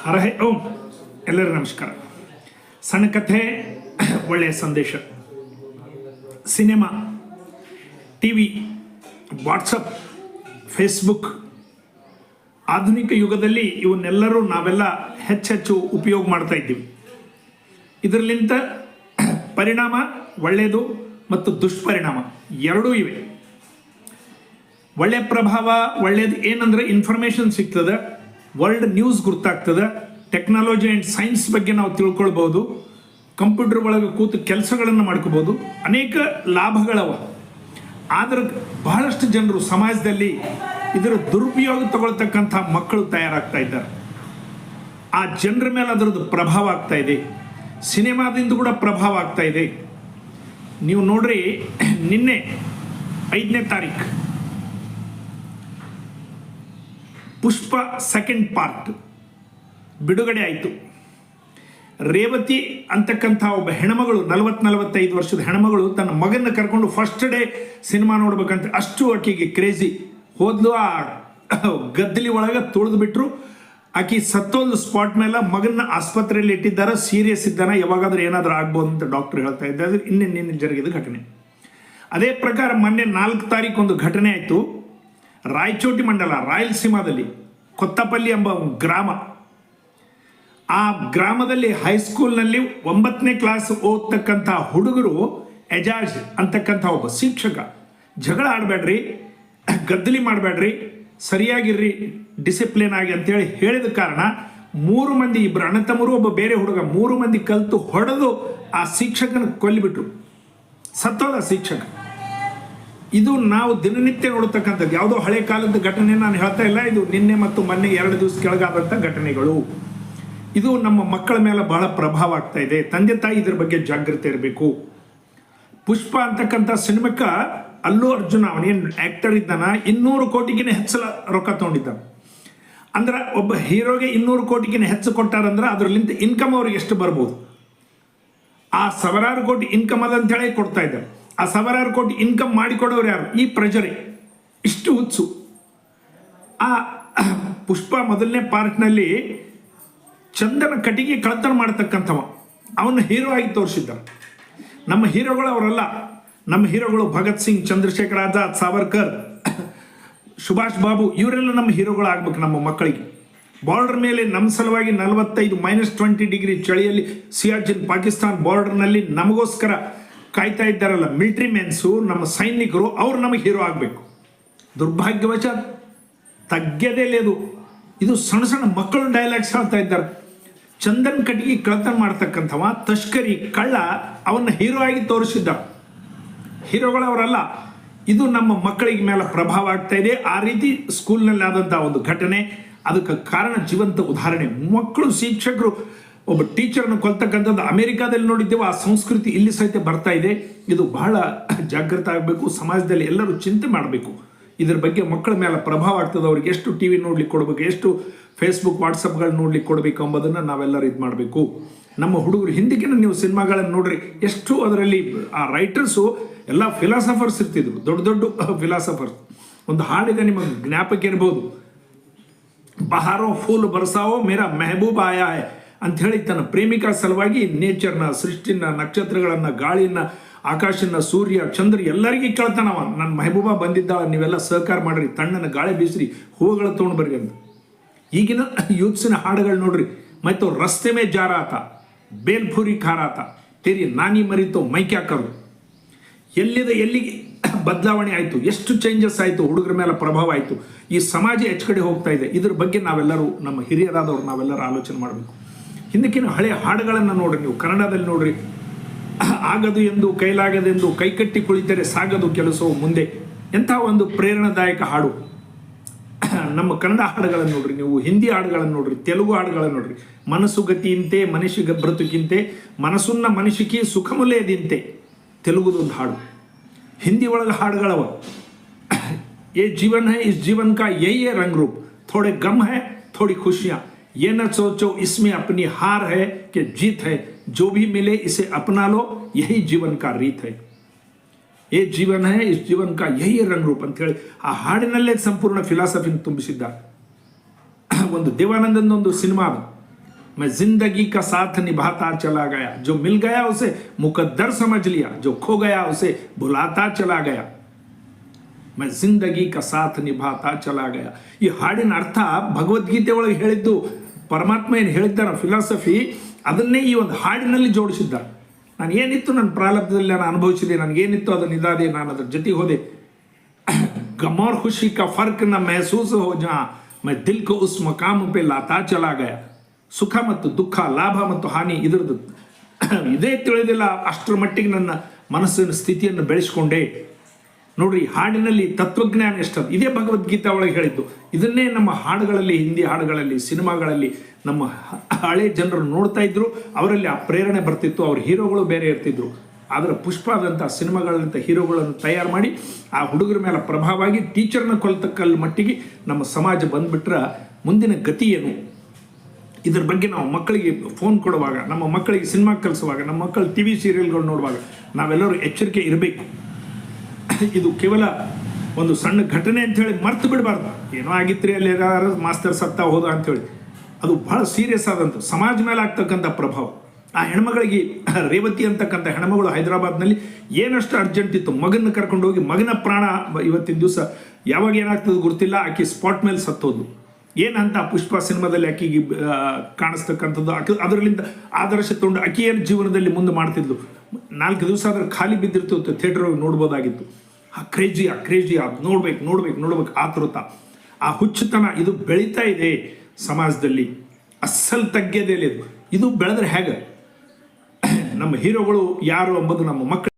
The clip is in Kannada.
ಹರಹೆ ಓಂ. ಎಲ್ಲರಿಗೂ ನಮಸ್ಕಾರ. ಸಣ್ಣ ಕಥೆ ಒಳ್ಳೆಯ ಸಂದೇಶ. Cinema T V WhatsApp, Facebook, ಆಧುನಿಕ ಯುಗದಲ್ಲಿ ಇವನ್ನೆಲ್ಲರೂ ನಾವೆಲ್ಲ ಹೆಚ್ಚೆಚ್ಚು ಉಪಯೋಗ ಮಾಡ್ತಾ ಇದ್ದೀವಿ. ಇದರಲ್ಲಿಂದ ಪರಿಣಾಮ, ಒಳ್ಳೆಯದು ಮತ್ತು ದುಷ್ಪರಿಣಾಮ ಎರಡೂ ಇವೆ. ಒಳ್ಳೆಯ ಪ್ರಭಾವ ಒಳ್ಳೇದು ಏನಂದ್ರೆ ಇನ್ಫಾರ್ಮೇಶನ್ ಸಿಗ್ತದೆ. ವರ್ಲ್ಡ್ ನ್ಯೂಸ್ ಗುರ್ತಾಗ್ತದೆ. ಟೆಕ್ನಾಲಜಿ ಆ್ಯಂಡ್ ಸೈನ್ಸ್ ಬಗ್ಗೆ ನಾವು ತಿಳ್ಕೊಳ್ಬೋದು ಕಂಪ್ಯೂಟರ್ ಒಳಗೆ ಕೂತು ಕೆಲಸಗಳನ್ನು ಮಾಡ್ಕೋಬೋದು ಅನೇಕ ಲಾಭಗಳವ. ಆದ್ರೆ ಬಹಳಷ್ಟು ಜನರು ಸಮಾಜದಲ್ಲಿ ಇದರ ದುರುಪಯೋಗ ತಗೊಳ್ತಕ್ಕಂಥ ಮಕ್ಕಳು ತಯಾರಾಗ್ತಾ ಇದ್ದಾರೆ. ಆ ಜನರ ಮೇಲೆ ಅದರದ್ದು ಪ್ರಭಾವ ಆಗ್ತಾ ಇದೆ. ಸಿನಿಮಾದಿಂದ ಕೂಡ ಪ್ರಭಾವ ಆಗ್ತಾ ಇದೆ. ನೀವು ನೋಡ್ರಿ, ನಿನ್ನೆ ಐದನೇ ತಾರೀಕು ಪುಷ್ಪ ಸೆಕೆಂಡ್ ಪಾರ್ಟ್ ಬಿಡುಗಡೆ ಆಯಿತು. ರೇವತಿ ಅಂತಕ್ಕಂಥ ಒಬ್ಬ ಹೆಣ್ಮಗಳು, ನಲವತ್ತು ನಲವತ್ತೈದು ವರ್ಷದ ಹೆಣ್ಮಗಳು ತನ್ನ ಮಗನ ಕರ್ಕೊಂಡು ಫಸ್ಟ್ ಡೇ ಸಿನಿಮಾ ನೋಡ್ಬೇಕಂತ ಅಷ್ಟು ಆಕೆಗೆ ಕ್ರೇಜಿ ಹೋದ್ಲು ಆ ಗದ್ದಲಿ ಒಳಗೆ ತುಳಿದು ಬಿಟ್ರು. ಆಕೆ ಸತ್ತೋದು ಸ್ಪಾಟ್ ಮೇಲೆ ಮಗನ ಆಸ್ಪತ್ರೆಯಲ್ಲಿ ಇಟ್ಟಿದ್ದಾರೆ ಸೀರಿಯಸ್ ಇದ್ದಾನೆ, ಯಾವಾಗಾದ್ರೂ ಏನಾದರೂ ಆಗ್ಬೋದು ಅಂತ ಡಾಕ್ಟರ್ ಹೇಳ್ತಾ ಇದ್ದಾರೆ. ಇನ್ನೇ ನಿನ್ನೆ ಜರುಗಿದ ಘಟನೆ. ಅದೇ ಪ್ರಕಾರ ಮೊನ್ನೆ ನಾಲ್ಕು ತಾರೀಕು ಒಂದು ಘಟನೆ ಆಯಿತು. ರಾಯಚೋಟಿ ಮಂಡಲ, ರಾಯಲಸೀಮಾದಲ್ಲಿ, ಕೊತ್ತಪಲ್ಲಿ ಎಂಬ ಗ್ರಾಮ. ಆ ಗ್ರಾಮದಲ್ಲಿ ಹೈಸ್ಕೂಲ್ನಲ್ಲಿ ಒಂಬತ್ತನೇ ಕ್ಲಾಸ್ ಓದ್ತಕ್ಕಂಥ ಹುಡುಗರು ಎಜಾಜ್ ಅಂತಕ್ಕಂಥ ಒಬ್ಬ ಶಿಕ್ಷಕ. ಜಗಳ ಆಡಬೇಡ್ರಿ, ಗದ್ದಲಿ ಮಾಡಬೇಡ್ರಿ, ಸರಿಯಾಗಿರ್ರಿ ಡಿಸಿಪ್ಲಿನ್ ಆಗಿ ಅಂತೇಳಿ ಹೇಳಿದ ಕಾರಣ ಮೂರು ಮಂದಿ ಇಬ್ಬರು ಅಣ್ಣತಮ್ಮರು ಒಬ್ಬ ಬೇರೆ ಹುಡುಗ, ಮೂರು ಮಂದಿ ಕಲಿತು ಹೊಡೆದು ಆ ಶಿಕ್ಷಕನ ಕೊಲ್ಲಿಬಿಟ್ರು. ಸತ್ತೋದ ಶಿಕ್ಷಕ. ಇದು ನಾವು ದಿನನಿತ್ಯ ನೋಡತಕ್ಕಂಥದ್ದು. ಯಾವುದೋ ಹಳೆ ಕಾಲದ ಘಟನೆ ನಾನು ಹೇಳ್ತಾ ಇಲ್ಲ. ಇದು ನಿನ್ನೆ ಮತ್ತು ಮೊನ್ನೆ ಎರಡು ದಿವಸ ಕೆಳಗಾದಂಥ ಘಟನೆಗಳು. ಇದು ನಮ್ಮ ಮಕ್ಕಳ ಮೇಲೆ ಬಹಳ ಪ್ರಭಾವ ಆಗ್ತಾ ಇದೆ. ತಂದೆ ತಾಯಿ ಇದ್ರ ಬಗ್ಗೆ ಜಾಗೃತಿ ಇರಬೇಕು. ಪುಷ್ಪ ಅಂತಕ್ಕಂಥ ಸಿನಿಮಾಕ್ಕ ಅಲ್ಲು ಅರ್ಜುನ ಅವನೇನು ಆಕ್ಟರ್ ಇದ್ದಾನ, ಇನ್ನೂರು ಕೋಟಿಗಿನ ಹೆಚ್ಚಲ ರೊಕ್ಕ ತಗೊಂಡಿದ್ದ ಅಂದ್ರೆ ಒಬ್ಬ ಹೀರೋಗೆ ಇನ್ನೂರು ಕೋಟಿಗಿನ ಹೆಚ್ಚು ಕೊಟ್ಟಾರಂದ್ರೆ ಅದರಲ್ಲಿಂದ ಇನ್ಕಮ್ ಅವ್ರಿಗೆ ಎಷ್ಟು ಬರ್ಬೋದು? ಆ ಸಾವಿರಾರು ಕೋಟಿ ಇನ್ಕಮ್ ಅದಂತೇಳಿ ಕೊಡ್ತಾ ಇದ್ದಾರೆ. ಆ ಸಾವಿರಾರು ಕೋಟಿ ಇನ್ಕಮ್ ಮಾಡಿಕೊಡೋರು ಯಾರು? ಈ ಪ್ರಜರೆ. ಇಷ್ಟು ಹುಚ್ಚು. ಆ ಪುಷ್ಪ ಮೊದಲನೇ ಪಾರ್ಟ್ನಲ್ಲಿ ಚಂದನ ಕಟಿಗೆ ಕಳ್ತನ ಮಾಡ್ತಕ್ಕಂಥವ. ಅವನ ಹೀರೋ ಆಗಿ ತೋರಿಸಿದ್ದ ನಮ್ಮ ಹೀರೋಗಳು ಅವರಲ್ಲ. ನಮ್ಮ ಹೀರೋಗಳು ಭಗತ್ ಸಿಂಗ್, ಚಂದ್ರಶೇಖರ್ ಆಜಾದ್, ಸಾವರ್ಕರ್, ಸುಭಾಷ್ ಬಾಬು, ಇವರೆಲ್ಲ ನಮ್ಮ ಹೀರೋಗಳು ಆಗ್ಬೇಕು ನಮ್ಮ ಮಕ್ಕಳಿಗೆ. ಬಾರ್ಡರ್ ಮೇಲೆ ನಮ್ಮ ಸಲುವಾಗಿ ನಲವತ್ತೈದು ಮೈನಸ್ ಟ್ವೆಂಟಿ ಡಿಗ್ರಿ ಚಳಿಯಲ್ಲಿ ಸಿಯಾಚಿನ್ ಪಾಕಿಸ್ತಾನ್ ಬಾರ್ಡರ್ನಲ್ಲಿ ನಮಗೋಸ್ಕರ ಕಾಯ್ತಾ ಇದ್ದಾರಲ್ಲ ಮಿಲಿಟರಿ ಮೆನ್ಸು ನಮ್ಮ ಸೈನಿಕರು, ಅವ್ರು ನಮಗೆ ಹೀರೋ ಆಗಬೇಕು. ದುರ್ಭಾಗ್ಯವಶ ತಗ್ಗದೇ ಅದು ಇದು. ಸಣ್ಣ ಸಣ್ಣ ಮಕ್ಕಳು ಡೈಲಾಗ್ಸ್ ಹೇಳ್ತಾ ಇದ್ದಾರೆ. ಚಂದನ್ ಕಟ್ಟಿಗೆ ಕಳತನ ಮಾಡ್ತಕ್ಕಂಥವ ತಷ್ಕರಿ ಕಳ್ಳ ಅವನ್ನ ಹೀರೋ ಆಗಿ ತೋರಿಸಿದ್ದ. ಹೀರೋಗಳವರಲ್ಲ ಇದು ನಮ್ಮ ಮಕ್ಕಳಿಗೆ ಮೇಲೆ ಪ್ರಭಾವ ಆಗ್ತಾ ಇದೆ. ಆ ರೀತಿ ಸ್ಕೂಲ್ನಲ್ಲಿ ಆದಂಥ ಒಂದು ಘಟನೆ. ಅದಕ್ಕೆ ಕಾರಣ ಜೀವಂತ ಉದಾಹರಣೆ. ಮಕ್ಕಳು ಶಿಕ್ಷಕರು ಒಬ್ಬ ಟೀಚರ್ನ ಕೊಲ್ತಕ್ಕಂಥದ್ದು ಅಮೆರಿಕಾದಲ್ಲಿ ನೋಡಿದ್ದೇವೆ, ಆ ಸಂಸ್ಕೃತಿ ಇಲ್ಲಿ ಸಹಿತ ಬರ್ತಾ ಇದೆ. ಇದು ಬಹಳ ಜಾಗೃತ ಆಗಬೇಕು, ಸಮಾಜದಲ್ಲಿ ಎಲ್ಲರೂ ಚಿಂತೆ ಮಾಡಬೇಕು. ಇದರ ಬಗ್ಗೆ ಮಕ್ಕಳ ಮೇಲೆ ಪ್ರಭಾವ ಆಗ್ತದೆ, ಅವ್ರಿಗೆ ಎಷ್ಟು ಟಿ ವಿ ನೋಡ್ಲಿಕ್ಕೆ ಕೊಡಬೇಕು, ಎಷ್ಟು ಫೇಸ್ಬುಕ್ ವಾಟ್ಸಪ್ಗಳು ನೋಡ್ಲಿಕ್ಕೆ ಕೊಡಬೇಕು ಎಂಬುದನ್ನು ನಾವೆಲ್ಲರೂ ಇದು ಮಾಡಬೇಕು. ನಮ್ಮ ಹುಡುಗರು ಹಿಂದಕ್ಕಿನ ನೀವು ಸಿನಿಮಾಗಳನ್ನು ನೋಡ್ರಿ, ಎಷ್ಟು ಅದರಲ್ಲಿ ಆ ರೈಟರ್ಸು ಎಲ್ಲ ಫಿಲಾಸಫರ್ಸ್ ಇರ್ತಿದ್ರು, ದೊಡ್ಡ ದೊಡ್ಡ ಫಿಲಾಸಫರ್ಸ್ ಒಂದು ಹಾಡಿದೆ ನಿಮಗೆ ಜ್ಞಾಪಕ ಇರ್ಬೋದು. ಬಹಾರೋ ಫೂಲ್ ಬರ್ಸಾವೋ ಮೇರಾ ಮೆಹಬೂಬ್ ಆಯಾ ಹೈ. ಅಂತ ಹೇಳಿ ತನ್ನ ಪ್ರೇಮಿಕಾ ಸಲುವಾಗಿ ನೇಚರ್ನ ಸೃಷ್ಟಿನ ನಕ್ಷತ್ರಗಳನ್ನ ಗಾಳಿನ ಆಕಾಶನ, ಸೂರ್ಯ, ಚಂದ್ರ ಎಲ್ಲರಿಗೂ ಕೇಳ್ತಾನವ. ನನ್ನ ಮೆಹಬೂಬ ಬಂದಿದ್ದಾಳ, ನೀವೆಲ್ಲ ಸಹಕಾರ ಮಾಡ್ರಿ, ತಣ್ಣನ ಗಾಳಿ ಬೀಸ್ರಿ, ಹೂವುಗಳ ತೊಗೊಂಡು ಬರ್ರಿ ಅಂತ ಈಗಿನ ಯೂತ್ಸಿನ ಹಾಡುಗಳು ನೋಡ್ರಿ ಮತ್ತು ರಸ್ತೆ ಮೇ ಜಾರಾತ ಬೇಲ್ಪುರಿ ಖಾರಾತ ತೆರಿ ನಾನಿ ಮರಿತು ಮೈಕ್ಯಾಕರು ಎಲ್ಲಿದೆ, ಎಲ್ಲಿಗೆ? ಬದಲಾವಣೆ ಆಯಿತು, ಎಷ್ಟು ಚೇಂಜಸ್ ಆಯಿತು, ಹುಡುಗರ ಮೇಲೆ ಪ್ರಭಾವ ಆಯಿತು. ಈ ಸಮಾಜ ಹೆಚ್ಚು ಕಡೆ ಹೋಗ್ತಾ ಇದೆ. ಇದ್ರ ಬಗ್ಗೆ ನಾವೆಲ್ಲರೂ ನಮ್ಮ ಹಿರಿಯರಾದವರು, ನಾವೆಲ್ಲರೂ ಆಲೋಚನೆ ಮಾಡಬೇಕು. ಹಿಂದಕ್ಕಿನ ಹಳೆ ಹಾಡುಗಳನ್ನು ನೋಡ್ರಿ ನೀವು. ಕನ್ನಡದಲ್ಲಿ ನೋಡ್ರಿ. ಆಗದು ಎಂದು ಕೈಲಾಗದೆಂದು ಕೈಕಟ್ಟಿ ಕುಳಿತರೆ ಸಾಗದು ಕೆಲಸವು ಮುಂದೆ. ಎಂಥ ಒಂದು ಪ್ರೇರಣಾದಾಯಕ ಹಾಡು. ನಮ್ಮ ಕನ್ನಡ ಹಾಡುಗಳನ್ನು ನೋಡ್ರಿ ನೀವು. ಹಿಂದಿ ಹಾಡುಗಳನ್ನು ನೋಡ್ರಿ, ತೆಲುಗು ಹಾಡುಗಳನ್ನು ನೋಡ್ರಿ. ಮನಸ್ಸು ಗತಿಯಿಂತೆ ಮನುಷ್ಯ ಬ್ರತುಕಿಂತೆ ಮನಸ್ಸುನ್ನ ಮನುಷ್ಯಕ್ಕೆ ಸುಖಮುಲೇದಿಂತೆ ತೆಲುಗುದೊಂದು ಹಾಡು. ಹಿಂದಿ ಒಳಗೆ ಹಾಡುಗಳವ. ಏ ಜೀವನ್ ಹೈ ಇಸ್ ಜೀವನ್ ಕಾ ಯೇ ರಂಗ್ ರೂಪ್ ಥೋಡೆ ಗಮ್ ಹೈ, ಥೋಡಿ ಖುಷಿಯಾ. ये न सोचो इसमें अपनी हार है कि जीत है जो भी मिले इसे अपना लो यही जीवन का रीत है ಏ ಜೀವನ ಹೇ ಇಸ್ ಜೀವನ್ ಕಾ ಯಹಿ ರಂಗ್ ರೂಪ್ ಅಂತ ಹೇಳಿ ಆ ಹಾಡಿನಲ್ಲೇ ಸಂಪೂರ್ಣ ಫಿಲಾಸಫಿನ ತುಂಬಿಸಿದ್ದಾರೆ ಒಂದು ದೇವಾನಂದನ ಒಂದು ಸಿನಿಮಾ ಅದು मैं जिंदगी का साथ निभाता चला गया जो मिल गया उसे मुकद्दर समझ लिया जो खो गया उसे भुलाता चला गया ಮೈ ಜಿಂದಗಿ ಕಸಾತ್ ನಿಭಾತ ಚಲಾಗಯ. ಈ ಹಾಡಿನ ಅರ್ಥ ಭಗವದ್ಗೀತೆ ಒಳಗೆ ಹೇಳಿದ್ದು ಪರಮಾತ್ಮ ಏನು ಹೇಳಿದ್ದಾರೆ ಫಿಲಾಸಫಿ ಅದನ್ನೇ ಈ ಒಂದು ಹಾಡಿನಲ್ಲಿ ಜೋಡಿಸಿದ್ದ ನಾನು ಏನಿತ್ತು ನನ್ನ ಪ್ರಾರಬ್ಧದಲ್ಲಿ ನಾನು ಅನುಭವಿಸಿದೆ, ನನಗೇನಿತ್ತು ಅದನ್ನು ಇದಾದೆ, ನಾನು ಅದ್ರ ಜೊತೆಗೆ ಹೋದೆ. ಗಮೋರ್ ಖುಷಿ ಕ ಫರ್ಕ್ನ ಮಹಸೂಸ್ ಹೋ ಜಾ, ಮೈ ದಿಲ್ಕ ಉಸ್ ಮಕಾಮ ಪೆ ಲಾತಾ ಚಲಾಗಯ. ಸುಖ ಮತ್ತು ದುಃಖ, ಲಾಭ ಮತ್ತು ಹಾನಿ ಇದರದ್ದು. ಇದೇ ತಿಳಿದಿಲ್ಲ, ಅಷ್ಟರ ಮಟ್ಟಿಗೆ ನನ್ನ ಮನಸ್ಸಿನ ಸ್ಥಿತಿಯನ್ನು ಬೆಳೆಸ್ಕೊಂಡೆ. ನೋಡ್ರಿ, ಹಾಡಿನಲ್ಲಿ ತತ್ವಜ್ಞಾನ ಎಷ್ಟು ಇದೇ ಭಗವದ್ಗೀತಾ ಒಳಗೆ ಹೇಳಿದ್ದು. ಇದನ್ನೇ ನಮ್ಮ ಹಾಡುಗಳಲ್ಲಿ, ಹಿಂದಿ ಹಾಡುಗಳಲ್ಲಿ, ಸಿನಿಮಾಗಳಲ್ಲಿ ನಮ್ಮ ಹಳೆ ಜನರು ನೋಡ್ತಾ ಇದ್ರು, ಅವರಲ್ಲಿ ಆ ಪ್ರೇರಣೆ ಬರ್ತಿತ್ತು, ಅವ್ರ ಹೀರೋಗಳು ಬೇರೆ ಇರ್ತಿದ್ರು. ಆದರೆ ಪುಷ್ಪ ಆದಂಥ ಸಿನಿಮಾಗಳಂಥ ಹೀರೋಗಳನ್ನು ತಯಾರು ಮಾಡಿ, ಆ ಹುಡುಗರ ಮೇಲೆ ಪ್ರಭಾವ ಆಗಿ ಟೀಚರ್ನ ಕೊಲ್ತಕ್ಕಲ್ಲಿ ಮಟ್ಟಿಗೆ ನಮ್ಮ ಸಮಾಜ ಬಂದ್ಬಿಟ್ರೆ ಮುಂದಿನ ಗತಿ ಏನು? ಇದ್ರ ಬಗ್ಗೆ ನಾವು ಮಕ್ಕಳಿಗೆ ಫೋನ್ ಕೊಡುವಾಗ, ನಮ್ಮ ಮಕ್ಕಳಿಗೆ ಸಿನಿಮಾ ಕಲಿಸುವಾಗ, ನಮ್ಮ ಮಕ್ಕಳು ಟಿ ವಿ ಸೀರಿಯಲ್ಗಳು ನೋಡುವಾಗ ನಾವೆಲ್ಲರೂ ಎಚ್ಚರಿಕೆ ಇರಬೇಕು. ಇದು ಕೇವಲ ಒಂದು ಸಣ್ಣ ಘಟನೆ ಅಂತ ಹೇಳಿ ಮರ್ತು ಬಿಡಬಾರ್ದು. ಏನೋ ಆಗಿತ್ರಿ ಅಲ್ಲಿ ಯಾರು ಮಾಸ್ತರ್ ಸತ್ತ ಹೋದ ಅಂಥೇಳಿ ಅದು ಬಹಳ ಸೀರಿಯಸ್ ಆದಂಥ ಸಮಾಜ ಮೇಲೆ ಆಗ್ತಕ್ಕಂಥ ಪ್ರಭಾವ. ಆ ಹೆಣ್ಮಗಳಿಗೆ ರೇವತಿ ಅಂತಕ್ಕಂಥ ಹೆಣ್ಮಗಳು ಹೈದರಾಬಾದ್ನಲ್ಲಿ ಏನಷ್ಟು ಅರ್ಜೆಂಟ್ ಇತ್ತು ಮಗನ ಕರ್ಕೊಂಡು ಹೋಗಿ ಮಗನ ಪ್ರಾಣ ಇವತ್ತಿನ ದಿವಸ ಯಾವಾಗ ಏನಾಗ್ತದೆ ಗೊತ್ತಿಲ್ಲ, ಆಕೆ ಸ್ಪಾಟ್ ಮೇಲೆ ಸತ್ತೋದು ಏನಂತ ಪುಷ್ಪ ಸಿನಿಮಾದಲ್ಲಿ ಆಕೆಗೆ ಕಾಣಿಸ್ತಕ್ಕಂಥದ್ದು, ಆಕೆ ಅದರಲ್ಲಿಂದ ಆದರ್ಶ ತಗೊಂಡು ಆಕೆ ಏನು ಜೀವನದಲ್ಲಿ ಮುಂದೆ ಮಾಡ್ತಿದ್ಲು. ನಾಲ್ಕು ದಿವಸ ಆದರೆ ಖಾಲಿ ಬಿದ್ದಿರ್ತಿತ್ತು ಥಿಯೇಟರ್ ನೋಡ್ಬೋದಾಗಿತ್ತು. ಆ ಕ್ರೇಜಿ ಆ ಕ್ರೇಜಿ ಅದು ನೋಡ್ಬೇಕು ನೋಡ್ಬೇಕು ನೋಡ್ಬೇಕು ಆತೃತ ಆ ಹುಚ್ಚುತನ ಇದು ಬೆಳೀತಾ ಇದೆ ಸಮಾಜದಲ್ಲಿ. ಅಸ್ಸಲ್ ತಗ್ಗದೇ ಇದು. ಇದು ಬೆಳೆದ್ರೆ ಹೇಗೆ? ನಮ್ಮ ಹೀರೋಗಳು ಯಾರು ಎಂಬುದು ನಮ್ಮ ಮಕ್ಕಳು